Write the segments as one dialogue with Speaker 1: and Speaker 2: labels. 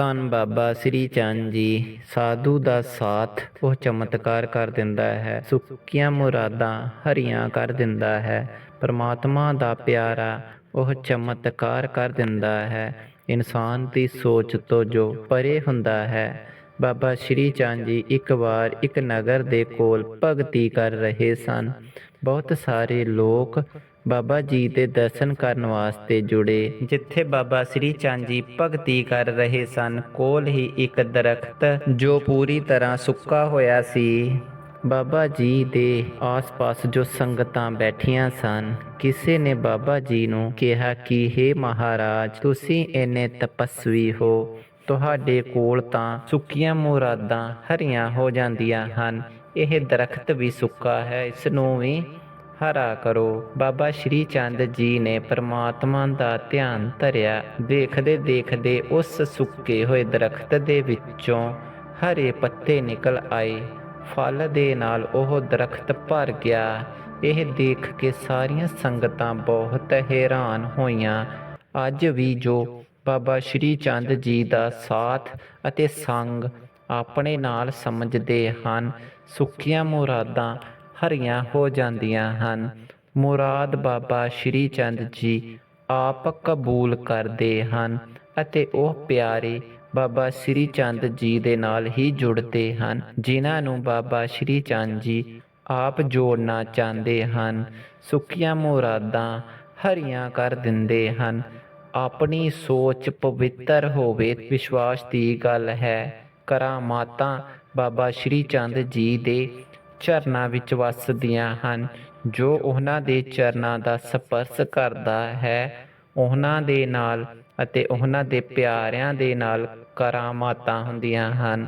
Speaker 1: ਧੰਨ ਬਾਬਾ ਸ੍ਰੀ ਚੰਦ ਜੀ। ਸਾਧੂ ਦਾ ਸਾਥ ਉਹ ਚਮਤਕਾਰ ਕਰ ਦਿੰਦਾ ਹੈ। ਸੁੱਕੀਆਂ ਮੁਰਾਦਾਂ ਹਰੀਆਂ ਕਰ ਦਿੰਦਾ ਹੈ। ਪਰਮਾਤਮਾ ਦਾ ਪਿਆਰਾ ਉਹ ਚਮਤਕਾਰ ਕਰ ਦਿੰਦਾ ਹੈ। ਇਨਸਾਨ ਦੀ ਸੋਚ ਤੋਂ ਜੋ ਪਰੇ ਹੁੰਦਾ ਹੈ। ਬਾਬਾ ਸ਼੍ਰੀ ਚੰਦ ਜੀ ਇੱਕ ਵਾਰ ਇੱਕ ਨਗਰ ਦੇ ਕੋਲ ਭਗਤੀ ਕਰ ਰਹੇ ਸਨ। ਬਹੁਤ ਸਾਰੇ ਲੋਕ ਬਾਬਾ ਜੀ ਦੇ ਦਰਸ਼ਨ ਕਰਨ ਵਾਸਤੇ ਜੁੜੇ, ਜਿੱਥੇ ਬਾਬਾ ਸ੍ਰੀ ਚੰਦ ਜੀ ਭਗਤੀ ਕਰ ਰਹੇ ਸਨ। ਕੋਲ ਹੀ ਇੱਕ ਦਰਖਤ ਜੋ ਪੂਰੀ ਤਰ੍ਹਾਂ ਸੁੱਕਾ ਹੋਇਆ ਸੀ। ਬਾਬਾ ਜੀ ਦੇ ਆਸ-ਪਾਸ ਜੋ ਸੰਗਤਾਂ ਬੈਠੀਆਂ ਸਨ, ਕਿਸੇ ਨੇ ਬਾਬਾ ਜੀ ਨੂੰ ਕਿਹਾ ਕਿ हे ਮਹਾਰਾਜ, ਤੁਸੀਂ ਇੰਨੇ ਤਪਸਵੀ ਹੋ। ਤੁਹਾਡੇ ਕੋਲ ਤਾਂ ਸੁੱਕੀਆਂ ਮੁਰਾਦਾਂ ਹਰੀਆਂ ਹੋ ਜਾਂਦੀਆਂ ਹਨ। ਇਹ ਦਰਖਤ ਵੀ ਸੁੱਕਾ ਹੈ ਇਸ ਨੂੰ ਵੀ ਹਰਾ ਕਰੋ। ਬਾਬਾ ਸ਼੍ਰੀ ਚੰਦ ਜੀ ਨੇ ਪਰਮਾਤਮਾ ਦਾ ਧਿਆਨ ਧਰਿਆ। ਦੇਖਦੇ ਦੇਖਦੇ ਉਸ ਸੁੱਕੇ ਹੋਏ ਦਰਖਤ ਦੇ ਵਿੱਚੋਂ ਹਰੇ ਪੱਤੇ ਨਿਕਲ ਆਏ। ਫਲ ਦੇ ਨਾਲ ਉਹ ਦਰਖਤ ਭਰ ਗਿਆ। ਇਹ ਦੇਖ ਕੇ ਸਾਰੀਆਂ ਸੰਗਤਾਂ ਬਹੁਤ ਹੈਰਾਨ ਹੋਈਆਂ। ਅੱਜ ਵੀ ਜੋ ਬਾਬਾ ਸ਼੍ਰੀ ਚੰਦ ਜੀ ਦਾ ਸਾਥ ਅਤੇ ਸੰਗ ਆਪਣੇ ਨਾਲ ਸਮਝਦੇ ਹਨ। ਸੁੱਖੀਆਂ ਮੁਰਾਦਾਂ ਹਰੀਆਂ ਹੋ ਜਾਂਦੀਆਂ ਹਨ। ਮੁਰਾਦ ਬਾਬਾ ਸ਼੍ਰੀ ਚੰਦ ਜੀ ਆਪ ਕਬੂਲ ਕਰਦੇ ਹਨ ਅਤੇ ਉਹ ਪਿਆਰੇ ਬਾਬਾ ਸ਼੍ਰੀ ਚੰਦ ਜੀ ਦੇ ਨਾਲ ਹੀ ਜੁੜਦੇ ਹਨ, ਜਿਨ੍ਹਾਂ ਨੂੰ ਬਾਬਾ ਸ਼੍ਰੀ ਚੰਦ ਜੀ ਆਪ ਜੋੜਨਾ ਚਾਹੁੰਦੇ ਹਨ। ਸੁੱਕੀਆਂ ਮੁਰਾਦਾਂ ਹਰੀਆਂ ਕਰ ਦਿੰਦੇ ਹਨ। ਆਪਣੀ ਸੋਚ ਪਵਿੱਤਰ ਹੋਵੇ ਵਿਸ਼ਵਾਸ ਦੀ ਗੱਲ ਹੈ। ਕਰਾਮਾਤਾਂ ਬਾਬਾ ਸ਼੍ਰੀ ਚੰਦ ਜੀ ਦੇ ਚਰਨਾਂ ਵਿੱਚ ਵਸਦੀਆਂ ਹਨ, ਜੋ ਉਹਨਾਂ ਦੇ ਚਰਨਾਂ ਦਾ ਸਪਰਸ਼ ਕਰਦਾ ਹੈ। ਉਹਨਾਂ ਦੇ ਨਾਲ ਅਤੇ ਉਹਨਾਂ ਦੇ ਪਿਆਰਿਆਂ ਦੇ ਨਾਲ ਕਰਾਮਾਤਾਂ ਹੁੰਦੀਆਂ ਹਨ।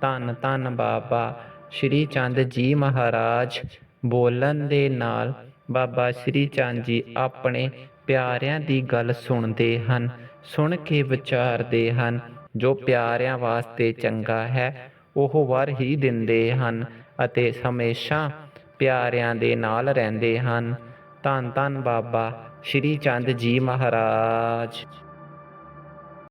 Speaker 1: ਧੰਨ ਧੰਨ ਬਾਬਾ ਸ਼੍ਰੀ ਚੰਦ ਜੀ ਮਹਾਰਾਜ, ਬੋਲਣ ਦੇ ਨਾਲ ਬਾਬਾ ਸ਼੍ਰੀ ਚੰਦ ਜੀ ਆਪਣੇ ਪਿਆਰਿਆਂ ਦੀ ਗੱਲ ਸੁਣਦੇ ਹਨ, ਸੁਣ ਕੇ ਵਿਚਾਰਦੇ ਹਨ। ਜੋ ਪਿਆਰਿਆਂ ਵਾਸਤੇ ਚੰਗਾ ਹੈ, ਉਹ ਵਰ ਹੀ ਦਿੰਦੇ ਹਨ ਅਤੇ ਹਮੇਸ਼ਾ ਪਿਆਰਿਆਂ ਦੇ ਨਾਲ ਰਹਿੰਦੇ ਹਨ। ਧੰਨ ਧੰਨ ਬਾਬਾ ਸ਼੍ਰੀ ਚੰਦ ਜੀ ਮਹਾਰਾਜ।